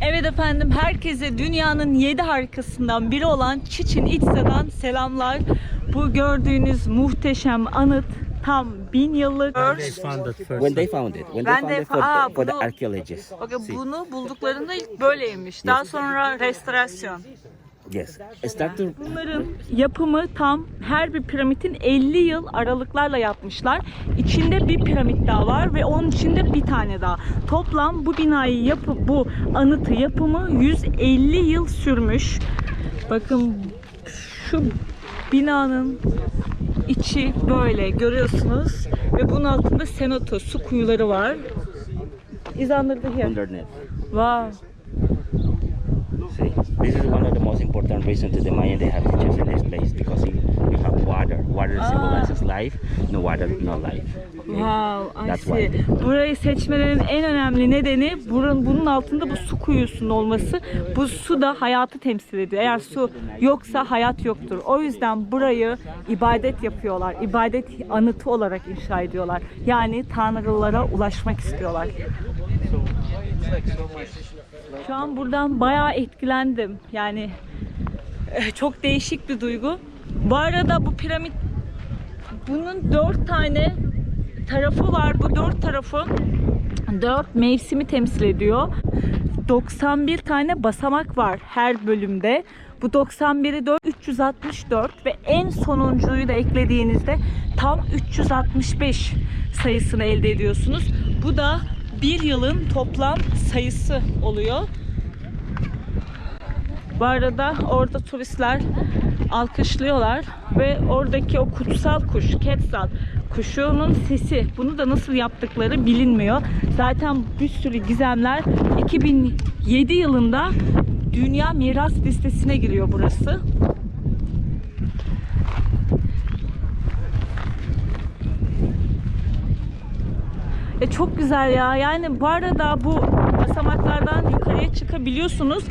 Evet efendim herkese dünyanın 7 harikasından biri olan Çiçin İtza'dan selamlar. Bu gördüğünüz muhteşem anıt tam bin yıllık. When they found it, when Ben they found it for, Aa, the, for the bunu- archaeologists. Bakın See, bunu bulduklarında ilk böyleymiş. Daha sonra restorasyon. Yes, start to Bunların yapımı tam her bir piramidin 50 yıl aralıklarla yapmışlar. İçinde bir piramit daha var ve onun içinde bir tane daha. Toplam bu binayı yapı bu anıtı yapımı 150 yıl sürmüş. Bakın şu binanın içi böyle görüyorsunuz ve bunun altında cenote su kuyuları var. Is under the here. underneath. Wow. See, this is one of the most important reasons to the Mayan they have to choose this place because you, you have water. Water Ah. symbolizes life. No water, no life. Wow, I That's see. why. Burayı seçmelerinin en önemli nedeni burun, bunun altında bu su kuyusunun olması. Bu su da hayatı temsil ediyor. Eğer su yoksa hayat yoktur. O yüzden burayı ibadet yapıyorlar. İbadet anıtı olarak inşa ediyorlar. Yani tanrılara ulaşmak istiyorlar. Şu an buradan bayağı etkilendim. Yani eh, çok değişik bir duygu. Bu arada bu piramit bunun dört tane tarafı var. Bu dört tarafı dört mevsimi temsil ediyor. 91 tane basamak var her bölümde. Bu 91'i 4, 364 ve en sonuncuyu da eklediğinizde tam 365 sayısını elde ediyorsunuz. Bu da bir yılın toplam sayısı oluyor. Bu arada orada turistler alkışlıyorlar ve oradaki o kutsal kuş, Quetzal kuşunun sesi, bunu da nasıl yaptıkları bilinmiyor. Zaten bir sürü gizemler 2007 yılında Dünya Miras Listesi'ne giriyor burası. E çok güzel ya. Yani bu arada bu basamaklardan yukarıya çıkabiliyorsunuz.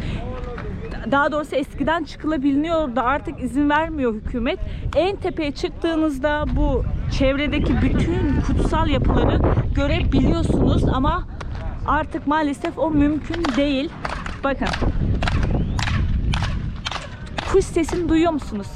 Daha doğrusu eskiden çıkılabiliyordu. Artık izin vermiyor hükümet. En tepeye çıktığınızda bu çevredeki bütün kutsal yapıları görebiliyorsunuz ama artık maalesef o mümkün değil. Bakın. Kuş sesini duyuyor musunuz?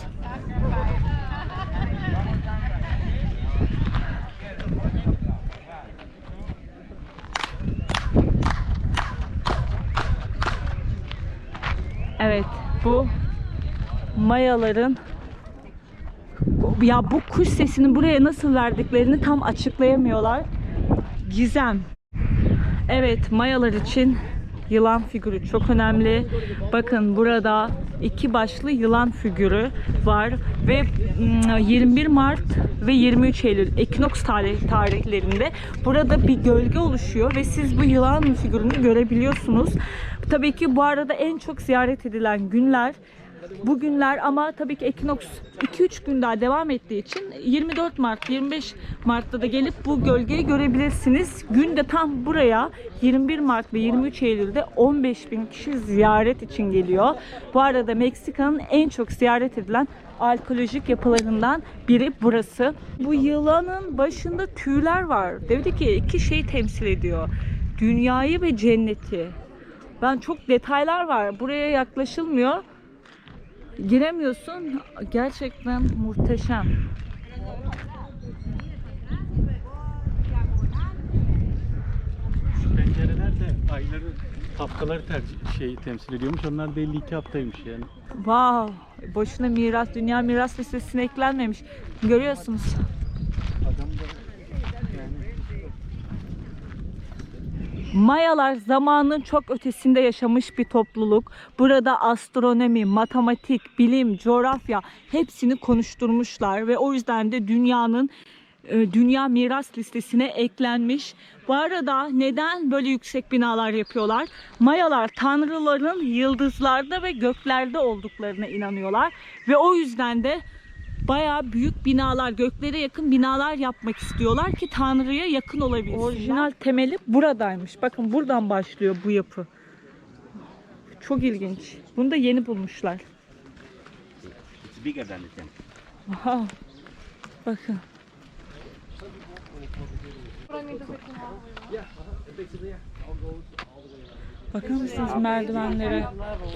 Evet, bu Mayaların ya bu kuş sesini buraya nasıl verdiklerini tam açıklayamıyorlar. Gizem. Evet, Mayalar için yılan figürü çok önemli. Bakın burada iki başlı yılan figürü var ve mm, 21 Mart ve 23 Eylül ekinoks tarih, tarihlerinde burada bir gölge oluşuyor ve siz bu yılan figürünü görebiliyorsunuz. Tabii ki bu arada en çok ziyaret edilen günler bu günler ama tabii ki ekinoks 2-3 gün daha devam ettiği için 24 Mart, 25 Mart'ta da gelip bu gölgeyi görebilirsiniz. Gün de tam buraya 21 Mart ve 23 Eylül'de 15 bin kişi ziyaret için geliyor. Bu arada Meksika'nın en çok ziyaret edilen arkeolojik yapılarından biri burası. Bu yılanın başında tüyler var. Dedi ki iki şey temsil ediyor. Dünyayı ve cenneti. Ben çok detaylar var. Buraya yaklaşılmıyor giremiyorsun. Gerçekten muhteşem. Şu pencereler de ayları, haftaları tercih, şey temsil ediyormuş. Onlar da 52 haftaymış yani. Wow. Boşuna miras, dünya miras listesine eklenmemiş. Görüyorsunuz. Adam da yani Mayalar zamanın çok ötesinde yaşamış bir topluluk. Burada astronomi, matematik, bilim, coğrafya hepsini konuşturmuşlar ve o yüzden de dünyanın e, dünya miras listesine eklenmiş. Bu arada neden böyle yüksek binalar yapıyorlar? Mayalar tanrıların yıldızlarda ve göklerde olduklarına inanıyorlar ve o yüzden de bayağı büyük binalar, göklere yakın binalar yapmak istiyorlar ki Tanrı'ya yakın olabilsinler. Orijinal temeli buradaymış. Bakın buradan başlıyor bu yapı. Çok ilginç. Bunu da yeni bulmuşlar. it's bigger than the temple. Wow. Bakın. Bakar mısınız merdivenlere?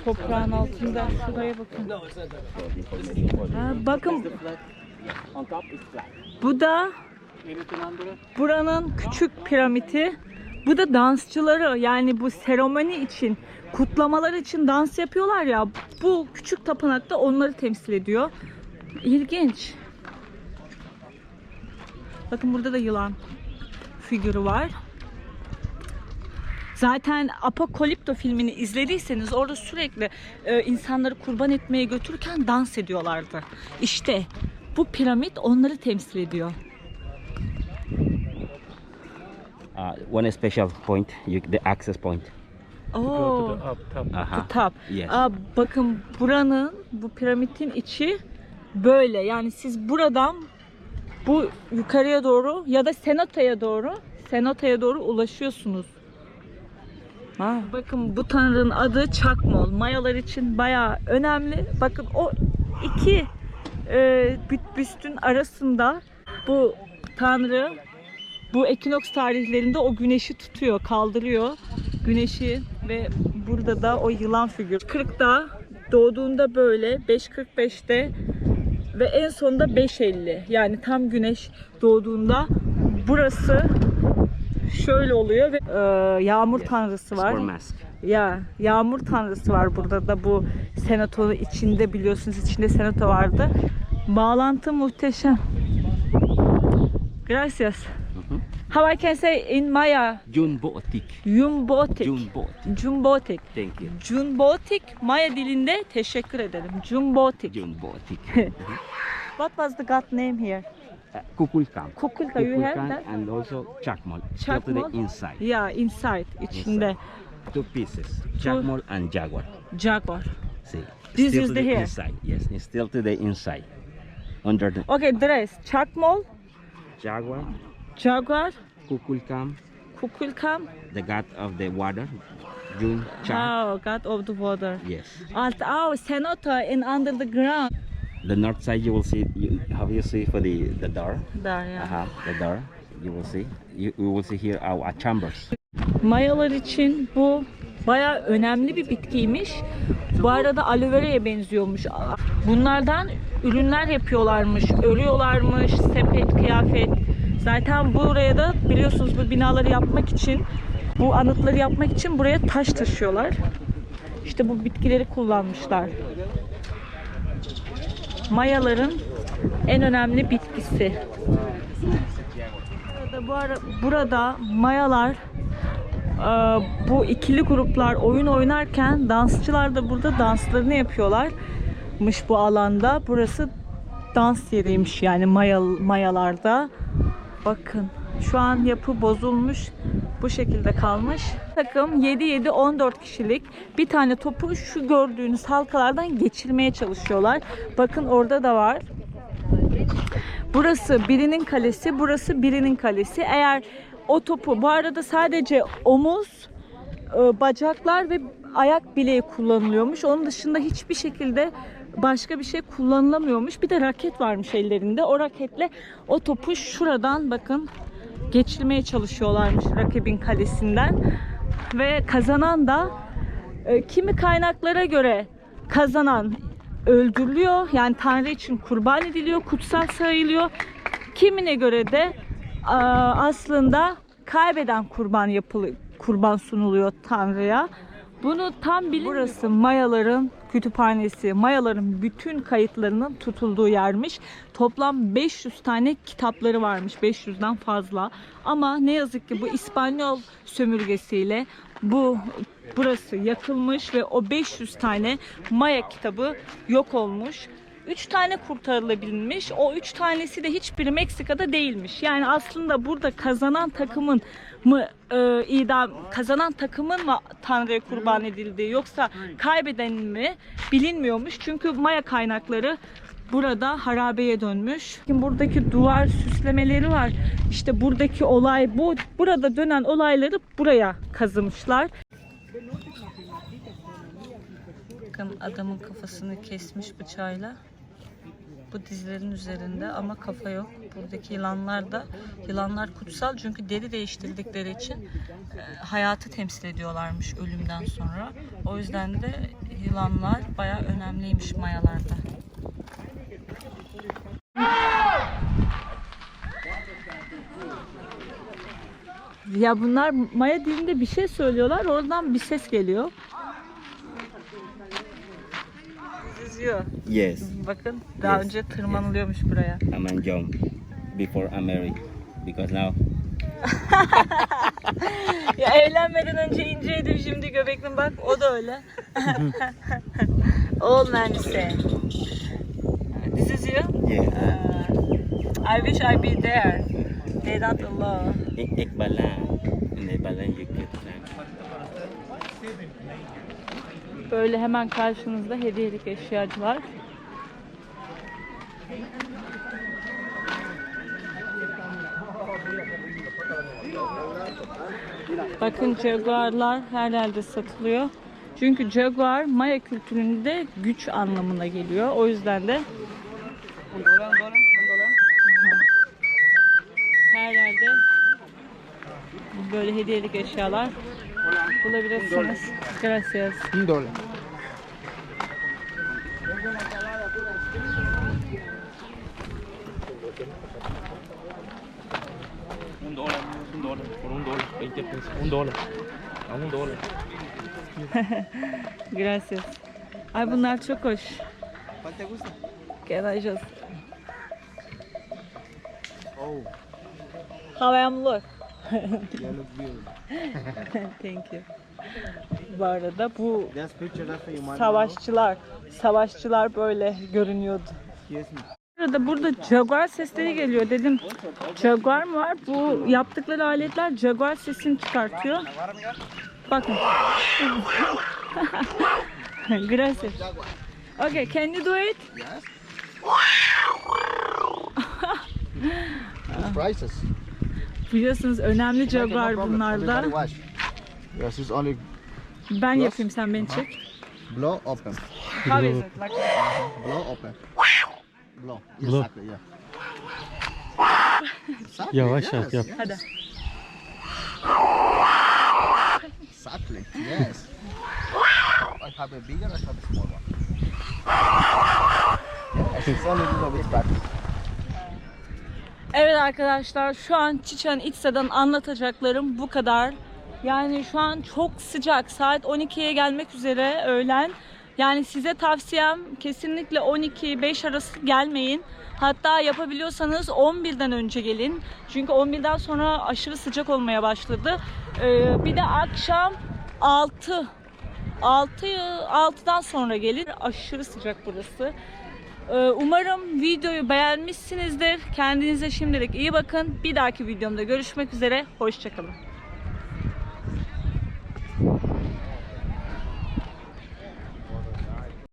Toprağın altında. Şuraya bakın. Ha, bakın bu da buranın küçük piramidi. Bu da dansçıları yani bu seremoni için, kutlamalar için dans yapıyorlar ya. Bu küçük tapınak da onları temsil ediyor. İlginç. Bakın burada da yılan figürü var. Zaten Apokalipto filmini izlediyseniz orada sürekli e, insanları kurban etmeye götürürken dans ediyorlardı. İşte bu piramit onları temsil ediyor. Uh, one special point, you, the access point. Go to the up top. Uh-huh. top. Yes. Aa, bakın buranın, bu piramidin içi böyle. Yani siz buradan bu yukarıya doğru ya da Senato'ya doğru, Senato'ya doğru ulaşıyorsunuz. Ha. Bakın bu tanrının adı Çakmol. Mayalar için bayağı önemli. Bakın o iki e, büstün arasında bu tanrı bu ekinoks tarihlerinde o güneşi tutuyor, kaldırıyor güneşi ve burada da o yılan figür. 40'da doğduğunda böyle 5.45'te ve en sonunda 5.50 yani tam güneş doğduğunda burası şöyle oluyor ve e, yağmur tanrısı var. Ya yağmur tanrısı var burada da bu senato içinde biliyorsunuz içinde senato vardı. Bağlantı muhteşem. Gracias. How I can say in Maya? Junbotik. Jumbotik. Junbotik. Jumbotik. Thank you. Jumbotik Maya dilinde teşekkür ederim. Jumbotik. Junbotik. What was the god name here? Uh, Kukulkan. Kukulka you have that? and also Chakmol. Chakmol? the inside. Yeah, inside içinde. Two pieces. Chakmol and Jaguar. Jaguar. See. This still is to the the hair. inside. Yes, it's still to the inside. Under the Okay, dress. Çakmol, Jaguar, Jaguar, Kukulkan, Kukulkam. the god of the water. Jun Chak. Oh, god of the water. Yes. Alt, oh, cenote and under the ground. The north side you will see. You, have you see for the the door? There ya. Uh-huh, the door. You will see. You, you will see here our, our chambers. Mayalar için bu baya önemli bir bitkiymiş. Bu arada aloe vera'ya benziyormuş. Bunlardan ürünler yapıyorlarmış, örüyorlarmış, sepet, kıyafet. Zaten buraya da biliyorsunuz bu binaları yapmak için, bu anıtları yapmak için buraya taş taşıyorlar. İşte bu bitkileri kullanmışlar. Mayaların en önemli bitkisi. Burada, bu ara, burada Mayalar ee, bu ikili gruplar oyun oynarken dansçılar da burada danslarını yapıyorlarmış bu alanda. Burası dans yeriymiş yani Maya, Mayalarda. Bakın şu an yapı bozulmuş. Bu şekilde kalmış. Takım 7-7-14 kişilik bir tane topu şu gördüğünüz halkalardan geçirmeye çalışıyorlar. Bakın orada da var. Burası birinin kalesi, burası birinin kalesi. Eğer o topu bu arada sadece omuz, e, bacaklar ve ayak bileği kullanılıyormuş. Onun dışında hiçbir şekilde başka bir şey kullanılamıyormuş. Bir de raket varmış ellerinde. O raketle o topu şuradan bakın geçirmeye çalışıyorlarmış rakibin kalesinden. Ve kazanan da e, kimi kaynaklara göre kazanan öldürülüyor. Yani Tanrı için kurban ediliyor, kutsal sayılıyor. Kimine göre de aa, aslında kaybeden kurban yapılı kurban sunuluyor Tanrı'ya. Bunu tam bilin. Burası Mayaların kütüphanesi. Mayaların bütün kayıtlarının tutulduğu yermiş. Toplam 500 tane kitapları varmış. 500'den fazla. Ama ne yazık ki bu İspanyol sömürgesiyle bu burası yakılmış ve o 500 tane Maya kitabı yok olmuş. 3 tane kurtarılabilmiş. O 3 tanesi de hiçbiri Meksika'da değilmiş. Yani aslında burada kazanan takımın mı e, idam kazanan takımın mı Tanrı'ya kurban edildiği yoksa kaybeden mi bilinmiyormuş. Çünkü Maya kaynakları burada harabeye dönmüş. Buradaki duvar süslemeleri var. İşte buradaki olay bu. Burada dönen olayları buraya kazımışlar. Bakın adamın kafasını kesmiş bıçağıyla. Bu dizlerin üzerinde ama kafa yok. Buradaki yılanlar da yılanlar kutsal çünkü deri değiştirdikleri için e, hayatı temsil ediyorlarmış ölümden sonra. O yüzden de yılanlar bayağı önemliymiş mayalarda. Ya bunlar Maya dilinde bir şey söylüyorlar. Oradan bir ses geliyor. Yüzüyor. Yes, Bakın daha Yes. önce tırmanılıyormuş buraya. I'm jump before I'm married because now Ya evlenmeden önce inceydim şimdi göbeklim bak o da öyle. All men say. This is you? yeah, Uh, I wish I be there. They don't allow. ek ek balan, and balan you get Böyle hemen karşınızda hediyelik eşyacılar. Bakın jaguarlar her yerde satılıyor. Çünkü jaguar Maya kültüründe güç anlamına geliyor. O yüzden de her yerde böyle hediyelik eşyalar bulabilirsiniz. Gracias. Un dólar, un dólar, por un dólar, 20 pesos, un dólar. A un dólar. Gracias. Ay bunlar çok hoş. ¿Cuál te gusta? Geleceğiz. Oh, How I am look. Thank you. Bu arada bu savaşçılar, savaşçılar böyle görünüyordu. Burada burada Jaguar sesleri geliyor dedim. Jaguar mı var? Bu yaptıkları aletler Jaguar sesini çıkartıyor. Bakın. Gracias. Okay, can you do it? Yes. Prices. Biliyorsunuz önemli problem. bunlarda. Everybody watch. Yes, it's only Ben yapayım sen beni çek. blow open. How is it? Like Blow open. Blow. Blow. Exactly, yeah. Exactly, Yavaş yes, yap, yap. yes. Hadi. Exactly, yes. I have a bigger, I have a small one. Yes, it's only a little bit back. Evet arkadaşlar şu an Çiçen İtsa'dan anlatacaklarım bu kadar. Yani şu an çok sıcak. Saat 12'ye gelmek üzere öğlen. Yani size tavsiyem kesinlikle 12-5 arası gelmeyin. Hatta yapabiliyorsanız 11'den önce gelin. Çünkü 11'den sonra aşırı sıcak olmaya başladı. Ee, bir de akşam 6 6 6'dan sonra gelin. Aşırı sıcak burası. Ee, Umarım videoyu beğenmişsinizdir. Kendinize şimdilik iyi bakın. Bir dahaki videomda görüşmek üzere. Hoşçakalın.